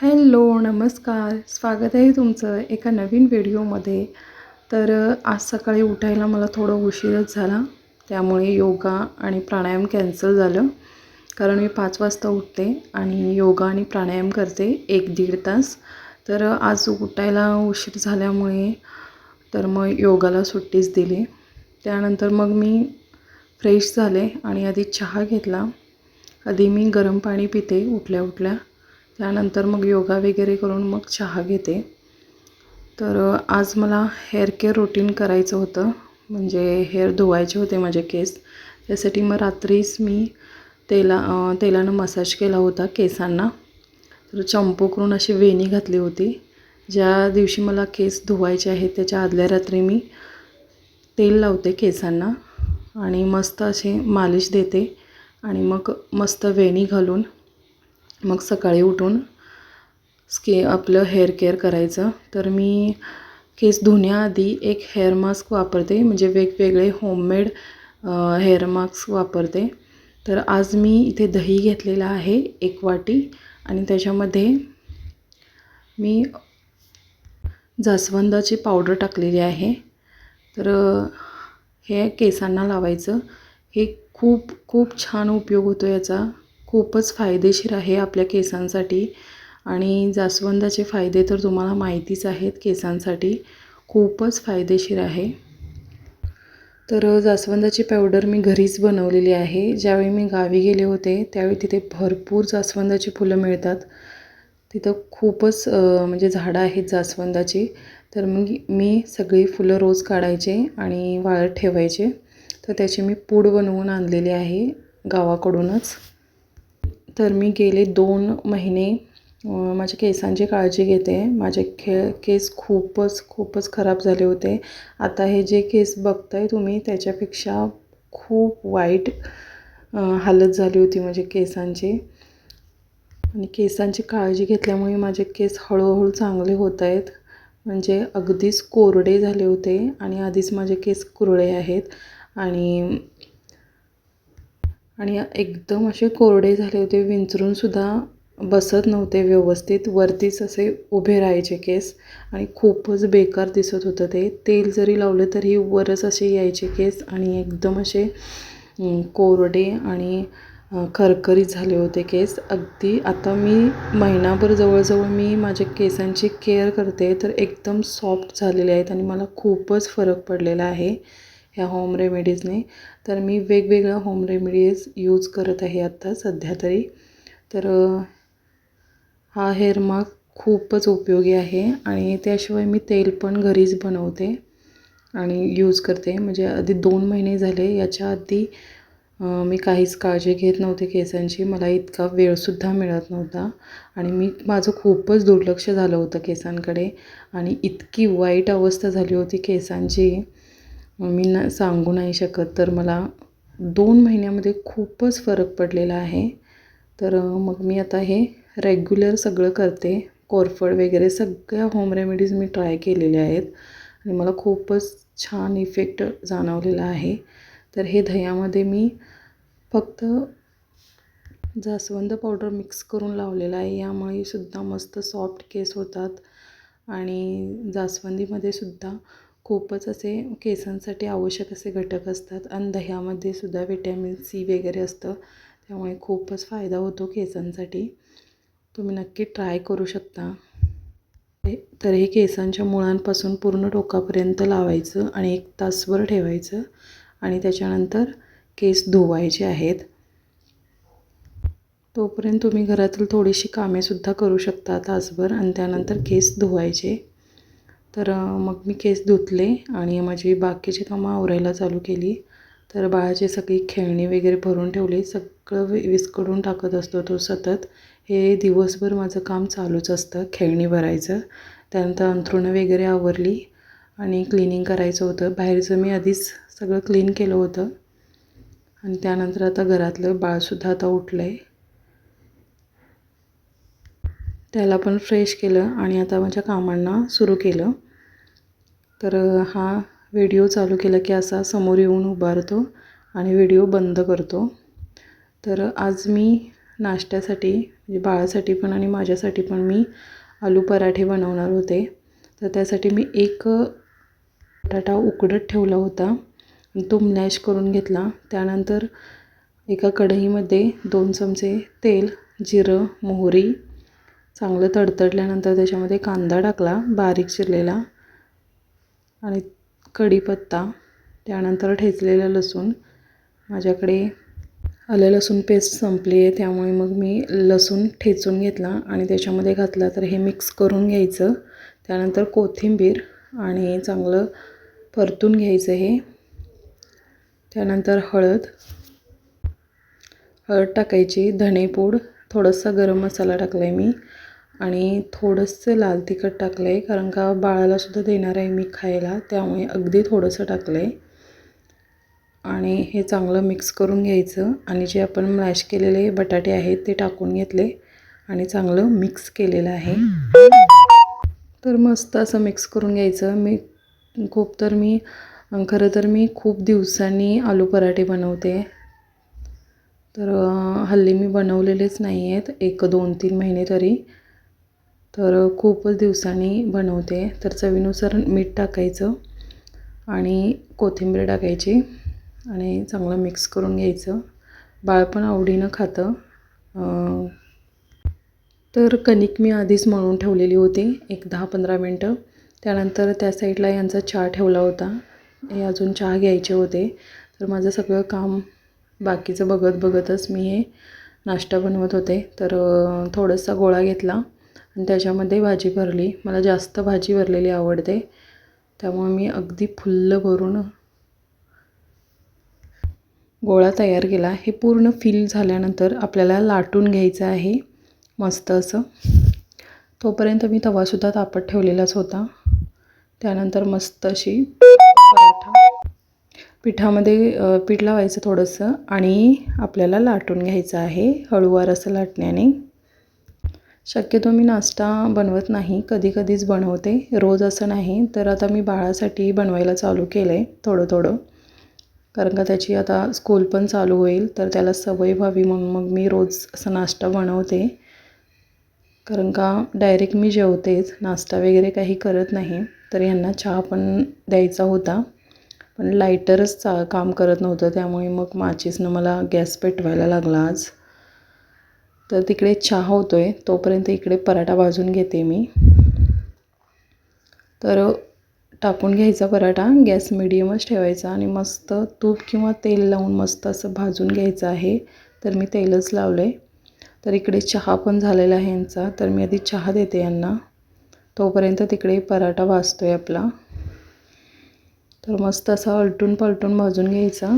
Hello नमस्कार. स्वागत आहे तुमचं एका नवीन व्हिडिओमध्ये. तर आज सकाळी उठायला मला थोडं उशीरच झाला. त्यामुळे योगा आणि प्राणायाम कॅन्सल झालं. कारण मी पाच वाजता उठते आणि योगा आणि प्राणायाम करते एक दीड तास. तर आज उठायला उशीर झाल्यामुळे तर मग योगाला सुट्टीच दिली. त्यानंतर मग मी फ्रेश झाले आणि आधी चहा घेतला. आधी मी गरम पाणी पिते उठल्या उठल्या. त्यानंतर मग योगा वगैरे करून मग चहा घेते. तर आज मला हेअर केअर रुटीन करायचं होतं. म्हणजे हेअर धुवायचे होते माझे केस. त्यासाठी मग रात्रीच मी तेला तेलानं मसाज केला होता केसांना. तर चंपू करून अशी वेणी घातली होती. ज्या दिवशी मला केस धुवायचे आहेत त्याच्या आदल्या रात्री मी तेल लावते केसांना आणि मस्त असे मालिश देते. आणि मग मस्त वेणी घालून मग सकाळी उठून स्के आपलं हेअर केअर करायचं. तर मी केस धुण्याआधी एक हेअर मास्क वापरते म्हणजे वेगवेगळे होममेड हेअर मास्क वापरते. तर आज मी इथे दही घेतलेलं आहे एक वाटी आणि त्याच्यामध्ये मी जास्वंदाची पावडर टाकलेली आहे. तर हे केसांना लावायचं. हे खूप खूप छान उपयोग होतो याचा. खूपच फायदेशीर आहे आपल्या केसांसाठी. आणि जास्वंदाचे फायदे तर तुम्हाला माहितीच आहेत केसांसाठी खूपच फायदेशीर आहे. तर जास्वंदाची पावडर मी घरीच बनवलेली आहे. ज्यावेळी मी गावी गेले होते त्यावेळी तिथे भरपूर जास्वंदाची फुलं मिळतात. तिथं खूपच म्हणजे झाडं आहेत जास्वंदाची. तर मग मी सगळी फुलं रोज काढायचे आणि वाळत ठेवायचे. तर त्याची मी पूड बनवून आणलेली आहे गावाकडूनच. तर मी गेले दोन महिने माझ्या केसांची काळजी घेते. माझे खे केस खूपच खूपच खराब झाले होते. आता हे जे केस बघताय तुम्ही त्याच्यापेक्षा खूप वाईट हालत झाली होती माझ्या केसांची. आणि केसांची काळजी घेतल्यामुळे माझे केस हळूहळू चांगले होत आहेत. म्हणजे अगदीच कोरडे झाले होते आणि आधीच माझे केस कुरळे आहेत. आणि आणि एकदम असे कोरडे झाले होते. विंचरूनसुद्धा बसत नव्हते व्यवस्थित. वरतीच असे उभे राहायचे केस आणि खूपच बेकार दिसत होतं ते. तेल जरी लावलं तरी वरच असे यायचे केस आणि एकदम असे कोरडे आणि खरखरीत झाले होते केस. अगदी आता मी महिनाभर जवळजवळ मी माझ्या केसांची केअर करते तर एकदम सॉफ्ट झालेले आहेत आणि मला खूपच फरक पडलेला आहे. ह्या होम रेमेडीजने तर मी वेगवेगळ्या होम रेमेडीज यूज करत आहे आत्ता सध्या तरी. तर हा हेअर मास्क खूपच उपयोगी आहे आणि त्याशिवाय मी तेल पण घरीच बनवते आणि यूज करते. म्हणजे आधी दोन महिने झाले याच्या आधी मी काहीच काळजी घेत नव्हते केसांची. मला इतका वेळसुद्धा मिळत नव्हता आणि मी माझं खूपच दुर्लक्ष झालं होतं केसांकडे आणि इतकी वाईट अवस्था झाली होती केसांची. मी ना सांगू नाही शकत तर मला दोन महिन्यामध्ये खूपच फरक पडलेला आहे. तर मग मी आता हे रेग्युलर सगळं करते. कोरफड वगैरे सगळ्या होम रेमेडीज मी ट्राय केलेल्या आहेत. आणि मला खूपच छान इफेक्ट जाणवलेला आहे. तर हे दह्यामध्ये मी फक्त जास्वंद पावडर मिक्स करून लावलेला आहे. यामुळे सुद्धा मस्त सॉफ्ट केस होतात. आणि जास्वंदीमध्ये सुद्धा खूपच असे केसांसाठी आवश्यक असे घटक असतात. आणि दह्यामध्ये सुद्धा विटॅमिन सी वगैरे असतं. त्यामुळे खूपच फायदा होतो केसांसाठी. तुम्ही नक्की ट्राय करू शकता. तर हे केसांच्या मुळांपासून पूर्ण टोकापर्यंत लावायचं आणि एक तासभर ठेवायचं आणि त्याच्यानंतर केस धुवायचे आहेत. तोपर्यंत तुम्ही घरातील थोडीशी कामेसुद्धा करू शकता तासभर आणि त्यानंतर केस धुवायचे. तर मग मी केस धुतले आणि माझी बाकीची कामं आवरायला चालू केली. तर बाळाची सगळी खेळणी वगैरे भरून ठेवली. सगळं वि विस्कडून टाकत असतो तो सतत. हे दिवसभर माझं काम चालूच असतं खेळणी भरायचं. त्यानंतर अंथरुणं वगैरे आवरली आणि क्लिनिंग करायचं होतं. बाहेरचं मी आधीच सगळं क्लीन केलं होतं. आणि त्यानंतर आता घरातलं बाळसुद्धा आता उठलं आहे त्याला पण फ्रेश केलं आणि आता माझ्या कामांना सुरू केलं. तर हा व्हिडिओ चालू केला की असा समोर येऊन उभारतो आणि व्हिडिओ बंद करतो. तर आज मी नाश्त्यासाठी म्हणजे बाळासाठी पण आणि माझ्यासाठी पण मी आलू पराठे बनवणार होते. तर त्यासाठी मी एक बटाटा उकडत ठेवला होता. तो मॅश करून घेतला. त्यानंतर एका कढईमध्ये दोन चमचे तेल जिरं मोहरी चांगलं तडतडल्यानंतर त्याच्यामध्ये कांदा टाकला बारीक चिरलेला आणि कढीपत्ता त्यानंतर ठेचलेलं लसूण. माझ्याकडे आलं लसूण पेस्ट संपली आहे त्यामुळे मग मी लसूण ठेचून घेतला आणि त्याच्यामध्ये घातला तर हे मिक्स करून घ्यायचं. त्यानंतर कोथिंबीर आणि चांगलं परतून घ्यायचं हे. त्यानंतर हळद. हळद टाकायची धणेपूड थोडंसं गरम मसाला टाकला आहे मी. आणि थोडंसं लाल तिखट टाकलं आहे कारण का बाळालासुद्धा देणार आहे मी खायला त्यामुळे अगदी थोडंसं टाकलं आहे आणि हे चांगलं मिक्स करून घ्यायचं. आणि जे आपण मॅश केलेले बटाटे आहेत ते टाकून घेतले आणि चांगलं मिक्स केलेलं आहे. तर मस्त असं मिक्स करून घ्यायचं. मी खूप तर मी खरं तर मी खूप दिवसांनी आलू पराठे बनवते. तर हल्ली मी बनवलेलेच नाही आहेत एक दोन तीन महिने तरी. तर खूपच दिवसांनी बनवते. तर चवीनुसार मीठ टाकायचं आणि कोथिंबीर टाकायची आणि चांगलं मिक्स करून घ्यायचं. बाळ पण आवडीनं खातं. तर कणिक मी आधीच मळून ठेवलेली होती एक दहा पंधरा मिनटं. त्यानंतर त्या साईडला यांचा चहा ठेवला होता. हे अजून चहा घ्यायचे होते. तर माझं सगळं काम बाकीचं बघत बघतच मी हे नाश्ता बनवत होते. तर थोडासा गोळा घेतला. आणि त्याच्यामध्ये भाजी भरली. मला जास्त भाजी भरलेली आवडते. त्यामुळे मी अगदी फुल्ल भरून गोळा तयार केला. हे पूर्ण फिल झाल्यानंतर आपल्याला लाटून घ्यायचं आहे. मस्त असं. तोपर्यंत मी तवासुद्धा तापत ठेवलेलाच होता. त्यानंतर मस्त अशी पराठा. पिठामध्ये पीठ लावायचं थोडंसं आणि आपल्याला लाटून घ्यायचं आहे. हळूवार असं लाटण्याने. शक्यतो मी नाश्ता बनवत नाही कधी कधीच बनवते. रोज असं नाही तर आता मी बाळासाठी बनवायला चालू केलं आहे थोडं थोडं. कारण का त्याची आता स्कूल पण चालू होईल तर त्याला सवय व्हावी म्हणून मग मी रोज असं नाश्ता बनवते. कारण का डायरेक्ट मी जेवतेच नाश्ता वगैरे काही करत नाही. तर ह्यांना चहा पण द्यायचा होता पण लायटरच चा काम करत नव्हतं त्यामुळे मग माचीसनं मला गॅस पेटवायला लागला आज. तर तिकडे चहा होतो आहे तोपर्यंत इकडे पराठा भाजून घेते मी. तर टाकून घ्यायचा पराठा. गॅस मिडियमच ठेवायचा आणि मस्त तूप किंवा तेल लावून मस्त असं भाजून घ्यायचं आहे. तर मी तेलच लावलं आहे तर इकडे चहा पण झालेला आहे यांचा. तर मी आधी चहा देते यांना. तोपर्यंत तिकडे पराठा भाजतो आहे आपला. तर मस्त असा अलटून पलटून भाजून घ्यायचा.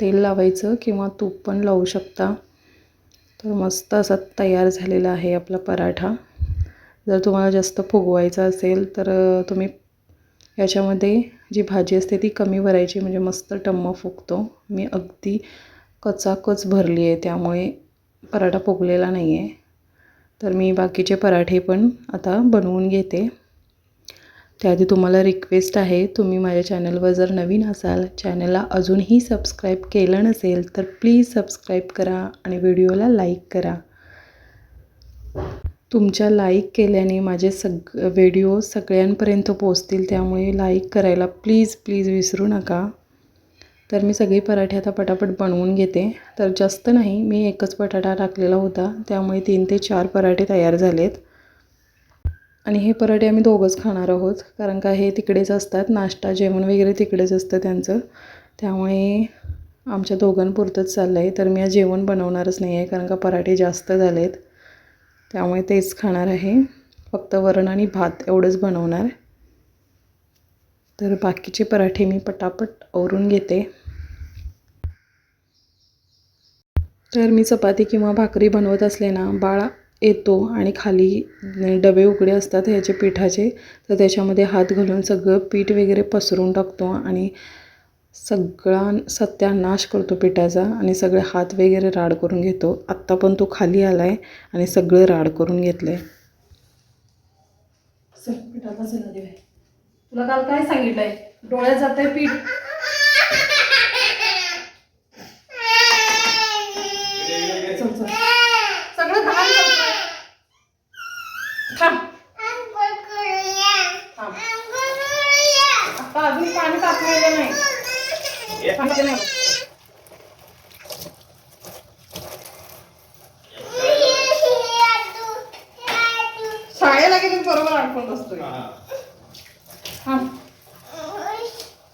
तेल लावायचं किंवा तूप पण लावू शकता. तर मस्त असा तयार झालेला आहे आपला पराठा. जर तुम्हाला जास्त फुगवायचा असेल तर तुम्ही याच्यामध्ये जी भाजी असते ती कमी भरायची म्हणजे मस्त टम्म फुगतो. मी अगदी कचाकच भरली आहे त्यामुळे पराठा फुगलेला नाही आहे तर मी बाकीचे पराठे पण आता बनवून घेते. त्याआधी तुम्हाला रिक्वेस्ट आहे तुम्ही माझ्या चॅनलवर जर नवीन असाल चॅनलला अजूनही सबस्क्राईब केलं नसेल तर प्लीज सबस्क्राईब करा आणि व्हिडिओला लाईक करा. तुमच्या लाईक केल्याने माझे सग व्हिडिओ सगळ्यांपर्यंत पोचतील त्यामुळे लाईक करायला प्लीज प्लीज विसरू नका. तर मी सगळे पराठे आता पटापट बनवून घेते. तर जास्त नाही मी एकच बटाटा टाकलेला होता त्यामुळे तीन ते चार पराठे तयार झालेत. आणि हे पराठे आम्ही दोघंच खाणार आहोत कारण का हे तिकडेच असतात नाश्ता जेवण वगैरे तिकडेच असतं त्यांचं. त्यामुळे आमच्या दोघांपुरतंच चाललं आहे तर मी आज जेवण बनवणारच नाही आहे कारण का पराठे जास्त झालेत. त्यामुळे तेच खाणार आहे. फक्त वरण आणि भात एवढंच बनवणार. तर बाकीचे पराठे मी पटापट आवरून घेते. तर मी चपाती किंवा भाकरी बनवत असले ना बाळ येतो आणि खाली डबे उघडे असतात ह्याचे पिठाचे. तर त्याच्यामध्ये हात घालून सगळं पीठ वगैरे पसरून टाकतो आणि सगळा सत्यानाश करतो पिठाचा आणि सगळे हात वगैरे राड करून घेतो. आत्ता पण तो खाली आला आहे आणि सगळं राड करून घेतलं आहे तुला काल काय सांगितलंय? डोळ्यात जात आहे पीठ. थांब. थांब. अजून पाणी तापलेलं नाही थांब ते नाही. शाळेला गेली की बरोबर अडकून बसतोय थांब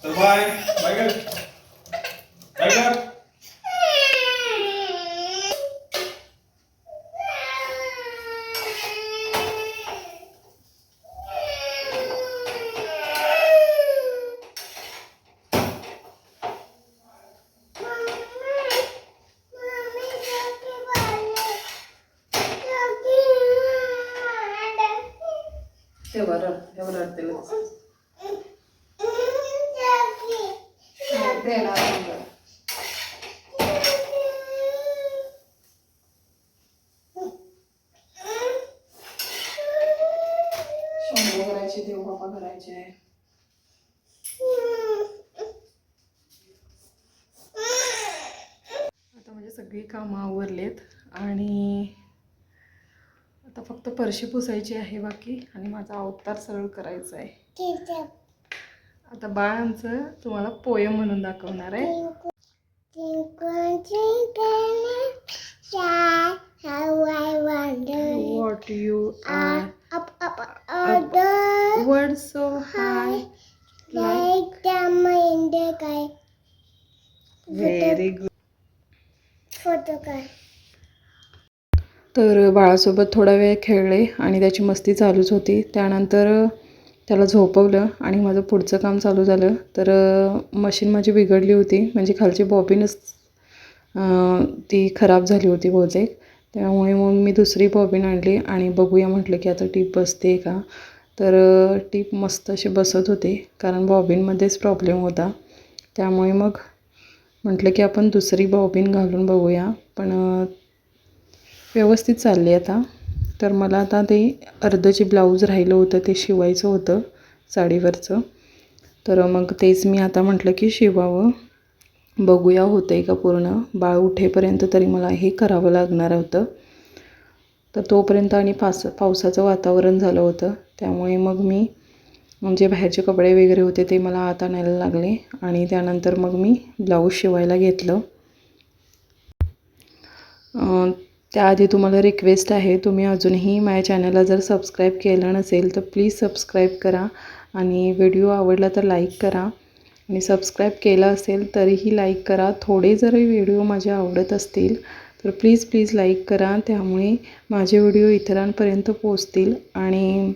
तर बाय बाय कर बाय कर ते बरं हे बरं रडते लगेच. देणार नंबर. शंभू करायचे करायचे आता म्हणजे सगळी कामं आवरलेत आणि आता फक्त फरशी पुसायची आहे बाकी आणि माझा अवतार सरळ करायचा आहे. आता बाळ आमचं तुम्हाला पोयम म्हणून दाखवणार आहे. What you are word so high like very good photo काढ तर बाळासोबत थोडा वेळ खेळले आणि त्याची मस्ती चालूच होती. त्यानंतर त्याला झोपवलं आणि माझं पुढचं काम चालू झालं. तर मशीन माझी बिघडली होती. म्हणजे खालची बॉबिनच ती खराब झाली होती बहुतेक. त्यामुळे मग मी दुसरी बॉबिन आणली आणि बघूया म्हटलं की आता टीप बसते का? तर टीप मस्त अशी बसत होती कारण बॉबिनमध्येच प्रॉब्लेम होता. त्यामुळे मग म्हटलं की आपण दुसरी बॉबिन घालून बघूया. पण व्यवस्थित चालली आता. तर मला आता ते अर्धं जे ब्लाऊज राहिलं होतं ते शिवायचं होतं साडीवरचं. तर मग तेच मी आता म्हटलं की शिवावं. बघूया होतं आहे का पूर्ण. बाळ उठेपर्यंत तरी मला हे करावं लागणार होतं. तर तोपर्यंत आणि पास पावसाचं वातावरण झालं होतं. त्यामुळे मग मी म्हणजे बाहेरचे कपडे वगैरे होते ते मला आत आणायला लागले आणि त्यानंतर मग मी ब्लाऊज शिवायला घेतलं. त्याआधी तुम्हाला रिक्वेस्ट आहे तुम्ही अजूनही माझ्या चॅनलला जर सबस्क्राईब केलं नसेल तर प्लीज सबस्क्राईब करा आणि व्हिडिओ आवडला तर लाईक करा. आणि सबस्क्राईब केलं असेल तरीही लाईक करा. थोडे जरी व्हिडिओ माझे आवडत असतील तर प्लीज प्लीज लाईक करा. त्यामुळे माझे व्हिडिओ इतरांपर्यंत पोचतील आणि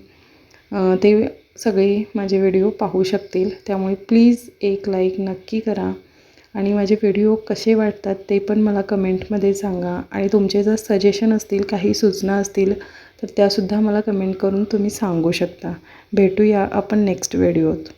ते सगळे माझे व्हिडिओ पाहू शकतील. त्यामुळे प्लीज एक लाईक नक्की करा. आणि माझे व्हिडिओ कसे वाटतात ते पण मला कमेंटमध्ये सांगा. आणि तुमचे जर सजेशन असतील काही सूचना असतील तर त्यासुद्धा मला कमेंट करून तुम्ही सांगू शकता. भेटूया आपण नेक्स्ट व्हिडिओत